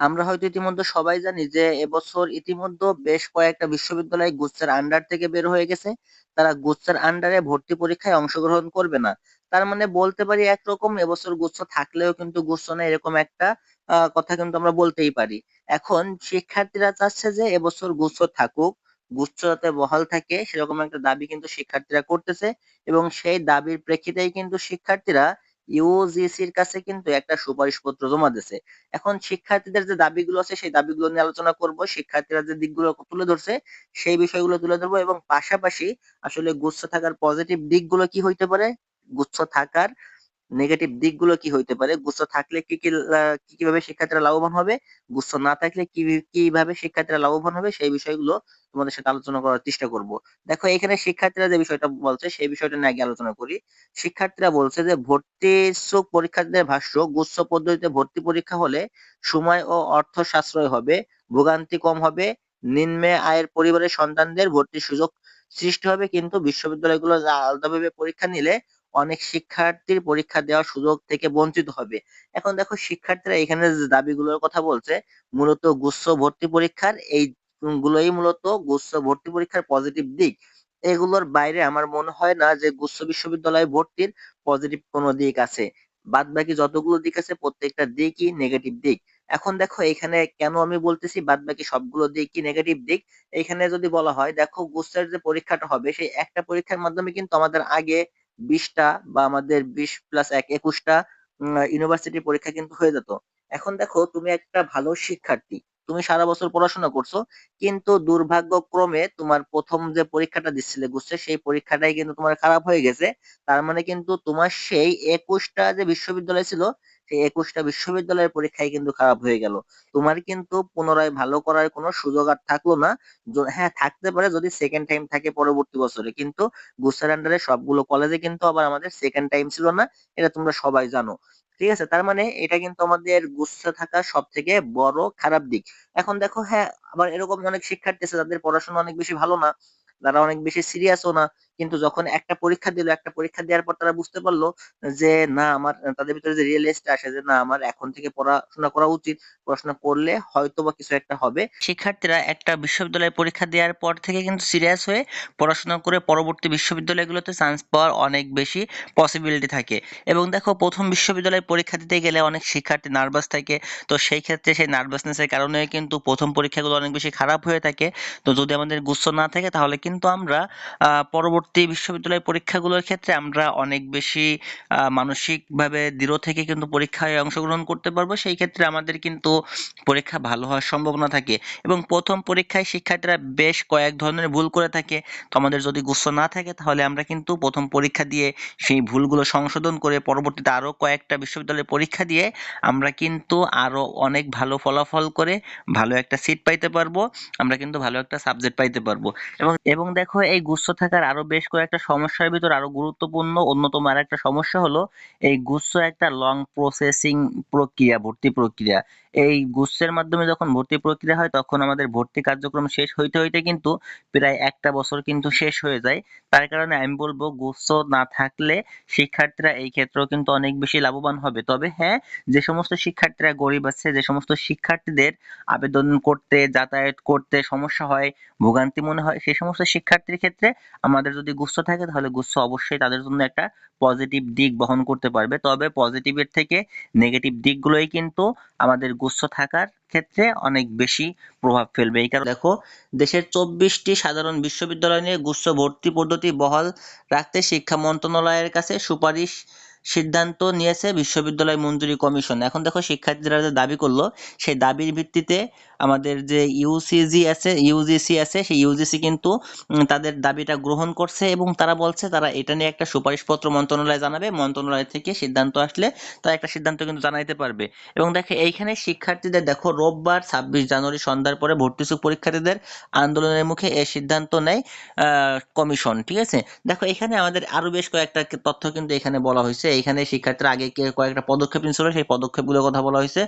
আমরা হয়তো ইতিমধ্যে সবাই জানি যে এবছর ইতিমধ্যে বেশ কয়েকটা বিশ্ববিদ্যালয় গুচ্ছের আন্ডার থেকে বের হয়ে গেছে। তারা গুচ্ছের আন্ডারে ভর্তি পরীক্ষায় অংশগ্রহণ করবে না। তার মানে বলতে পারি একরকম এবছর গুচ্ছ থাকলেও কিন্তু গুচ্ছ না এরকম একটা কথা কিন্তু আমরা বলতেই পারি। এখন শিক্ষার্থীরা চাচ্ছে যে এবছর গুচ্ছ থাকুক, গুচ্ছ যাতে বহাল থাকে সেরকম একটা দাবি কিন্তু শিক্ষার্থীরা করতেছে এবং সেই দাবির প্রেক্ষিতেই কিন্তু শিক্ষার্থীরা ইউজিসির কাছে কিন্তু একটা সুপারিশপত্র জমা দিয়েছে এখন শিক্ষার্থীদের যে দাবিগুলো আছে, সেই দাবিগুলো নিয়ে আলোচনা করব। শিক্ষার্থীরা যে দিকগুলো তুলে ধরছে, সেই বিষয়গুলো তুলে ধরবো এবং পাশাপাশি আসলে গুচ্ছ থাকার পজিটিভ দিকগুলো কি হইতে পারে? গুচ্ছ থাকার নেগেটিভ দিকগুলো কি হইতে পারে? গুচ্ছ থাকলে কি কি কীভাবে শিক্ষার্থীরা লাভবান হবে? গুচ্ছ না থাকলে কি, কীভাবে শিক্ষার্থীরা লাভবান হবে? সেই বিষয়গুলো তোমাদের সাথে আলোচনা করার চেষ্টা করব। দেখো, এখানে শিক্ষার্থীরা যে বিষয়টা বলছে, সেই বিষয়টা নিয়ে আগে আলোচনা করি। শিক্ষার্থীরা বলছে যে ভর্তি ইচ্ছুক পরীক্ষার্থীদের ভাষ্য, গুচ্ছ পদ্ধতিতে ভর্তি পরীক্ষা হলে সময় ও অর্থ সাশ্রয় হবে, ভোগান্তি কম হবে, নিম্ন আয়ের পরিবারের সন্তানদের ভর্তির সুযোগ সৃষ্টি হবে, কিন্তু বিশ্ববিদ্যালয়গুলো আলাদাভাবে পরীক্ষা নিলে অনেক শিক্ষার্থীর পরীক্ষা দেওয়ার সুযোগ থেকে বঞ্চিত হবে। এখন দেখো, শিক্ষার্থীরা এখানে যে দাবিগুলোর কথা বলছে, মূলত গুচ্ছ ভর্তি পরীক্ষার এই গুলোই মূলত গুচ্ছ ভর্তি পরীক্ষার পজিটিভ দিক। এগুলোর বাইরে আমার মনে হয় না যে গুচ্ছ বিশ্ববিদ্যালয়ে ভর্তির পজিটিভ কোনো দিক আছে। বাদ বাকি যতগুলো দিক আছে, প্রত্যেকটা দিকই নেগেটিভ দিক। এখন দেখো, এখানে কেন আমি বলতেছি বাদ বাকি সবগুলো দিক কি নেগেটিভ দিক? এখানে যদি বলা হয়, দেখো, গুচ্ছের যে পরীক্ষাটা হবে, সেই একটা পরীক্ষার মাধ্যমে কিন্তু আমাদের আগে বিশটা বা আমাদের বিশ প্লাস এক একুশটা ইউনিভার্সিটি পরীক্ষা কিন্তু হয়ে যেত। এখন দেখো, তুমি একটা ভালো শিক্ষার্থী, তুমি সারা বছর পড়াশোনা করছ, কিন্তু দুর্ভাগ্যক্রমে তোমার প্রথম যে পরীক্ষাটা দিচ্ছিলে গুচ্ছে সেই পরীক্ষাটাই কিন্তু তোমার খারাপ হয়ে গেছে। তার মানে কিন্তু তোমার সেই একুশটা যে বিশ্ববিদ্যালয় ছিল সেই একুশটা বিশ্ববিদ্যালয়ের পরীক্ষায় কিন্তু খারাপ হয়ে গেল। তোমার কিন্তু পুনরায় ভালো করার কোনো সুযোগ আর থাকল না। হ্যাঁ থাকতে পারে যদি সেকেন্ড টাইম থাকে পরবর্তী বছরে। কিন্তু গুচ্ছের আন্ডারে সবগুলো কলেজে কিন্তু আবার আমাদের সেকেন্ড টাইম ছিল না, এটা তোমরা সবাই জানো। ঠিক আছে? তার মানে এটা কিন্তু আমাদের গুচ্ছ থাকা সব থেকে বড় খারাপ দিক। এখন দেখো হ্যাঁ আবার এরকম অনেক শিক্ষার্থী আছে যাদের পড়াশোনা অনেক বেশি ভালো না তারা অনেক বেশি সিরিয়াসও না। কিন্তু যখন একটা পরীক্ষা দিল একটা পরীক্ষা দেওয়ার পর তারা বুঝতে পারল যে না আমার তাদের ভিতরে যে রিয়েলাইজটা আসে যে না আমার এখন থেকে পড়াশোনা করা উচিত পড়াশোনা করলে হয়তো বা কিছু একটা হবে। শিক্ষার্থীরা একটা বিশ্ববিদ্যালয়ে পরীক্ষা দেওয়ার পর থেকে কিন্তু সিরিয়াস হয়ে পড়াশোনা করে পরবর্তী বিশ্ববিদ্যালয়গুলোতে চান্স পাওয়ার অনেক বেশি পসিবিলিটি থাকে। এবং দেখো প্রথম বিশ্ববিদ্যালয়ে পরীক্ষা দিতে গেলে অনেক শিক্ষার্থী নার্ভাস থাকে। তো সেই ক্ষেত্রে সেই নার্ভাসনেসের কারণে কিন্তু প্রথম পরীক্ষাগুলো অনেক বেশি খারাপ হয়ে থাকে। তো যদি আমাদের গুচ্ছ না থাকে তাহলে কিন্তু আমরা আহ, পরবর্তী বিশ্ববিদ্যালয় পরীক্ষাগুলোর ক্ষেত্রে আমরা অনেক বেশি মানসিকভাবে দৃঢ় থেকে কিন্তু পরীক্ষায় অংশগ্রহণ করতে পারব। সেই ক্ষেত্রে আমাদের কিন্তু পরীক্ষা ভালো হওয়ার সম্ভাবনা থাকে এবং প্রথম পরীক্ষায় শিক্ষার্থীরা বেশ কয়েক ধরনের ভুল করে থাকে। তো আমাদের যদি গুচ্ছ না থাকে তাহলে আমরা কিন্তু প্রথম পরীক্ষা দিয়ে সেই ভুলগুলো সংশোধন করে পরবর্তীতে আরও কয়েকটা বিশ্ববিদ্যালয়ে পরীক্ষা দিয়ে আমরা কিন্তু আরও অনেক ভালো ফলাফল করে ভালো একটা সিট পাইতে পারব। আমরা কিন্তু ভালো একটা সাবজেক্ট পাইতে পারব। এবং এবং দেখো এই গুচ্ছ থাকার আরও বেশ কয়েকটা সমস্যার ভিতর আরও গুরুত্বপূর্ণ। অন্যতম আর একটা সমস্যা হলো এই গুচ্ছ একটা লং প্রসেসিং প্রক্রিয়া, ভর্তি প্রক্রিয়া। এই গুচ্ছের মাধ্যমে যখন ভর্তি প্রক্রিয়া হয়, তখন আমাদের ভর্তি কার্যক্রম শেষ হইতে হইতে কিন্তু প্রায় একটা বছর কিন্তু শেষ হয়ে যায়। তার কারণে আমি বলব, গুচ্ছ না থাকলে শিক্ষার্থীরা এই ক্ষেত্রেও কিন্তু অনেক বেশি লাভবান হবে। তবে হ্যাঁ যে সমস্ত শিক্ষার্থীরা গরিব আছে, যে সমস্ত শিক্ষার্থীদের আবেদন করতে, যাতায়াত করতে সমস্যা হয়, ভোগান্তি মনে হয় সেই সমস্ত শিক্ষার্থীর ক্ষেত্রে আমাদের যদি গুচ্ছ থাকে, তাহলে গুচ্ছ অবশ্যই তাদের জন্য একটা পজিটিভ দিক বহন করতে পারবে। তবে পজিটিভের থেকে নেগেটিভ দিকগুলোই কিন্তু আমাদের গুচ্ছ থাকার ক্ষেত্রে অনেক বেশি প্রভাব ফেলবে। এই কারণে দেখো, দেশের চব্বিশটি সাধারণ বিশ্ববিদ্যালয় নিয়ে গুচ্ছ ভর্তি পদ্ধতি বহাল রাখতে শিক্ষা মন্ত্রণালয়ের কাছে সুপারিশ সিদ্ধান্ত নিয়েছে বিশ্ববিদ্যালয় মঞ্জুরি কমিশন। এখন দেখো, শিক্ষার্থীরা যে দাবি করল, সেই দাবির ভিত্তিতে আমাদের যে ইউসিজি আছে ইউজিসি আছে, সেই ইউজিসি কিন্তু তাদের দাবিটা গ্রহণ করছে এবং তারা বলছে তারা এটা নিয়ে একটা সুপারিশপত্র মন্ত্রণালয়ে জানাবে। মন্ত্রণালয় থেকে সিদ্ধান্ত আসলে তারা একটা সিদ্ধান্ত কিন্তু জানাইতে পারবে। এবং দেখো, এইখানে শিক্ষার্থীদের দেখো, রোববার ছাব্বিশ জানুয়ারি সন্ধ্যার পরে ভর্তিসূক পরীক্ষার্থীদের আন্দোলনের মুখে এই সিদ্ধান্ত নেয় কমিশন, ঠিক আছে? দেখো, এখানে আমাদের আরও বেশ কয়েকটা তথ্য কিন্তু এখানে বলা হয়েছে। এখানে শিক্ষার্থীরা আগে কয়েকটা পদক্ষেপ নিয়েছিল, সেই পদক্ষেপগুলোর কথা বলা হয়েছে।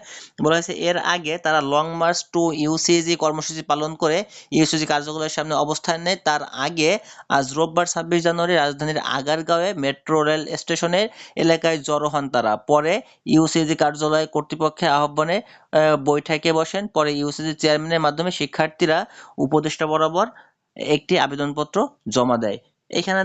বলা হয়েছে, এর আগে তারা লং মার্চ টু ইউসিজি কর্মসূচি পালন করে ইউসিজি কার্যালয়ের সামনে অবস্থান নেয়। তার আগে আজ রোববার ছাব্বিশ জানুয়ারি রাজধানীর আগারগাঁওয়ে মেট্রো রেল স্টেশনের এলাকায় জড়ো হন তারা। পরে ইউসিজি কার্যালয় কর্তৃপক্ষের আহ্বানে আহ, বৈঠকে বসেন। পরে ইউসিজি চেয়ারম্যানের মাধ্যমে শিক্ষার্থীরা উপদেষ্টা বরাবর একটি আবেদনপত্র জমা দেয়। এখানে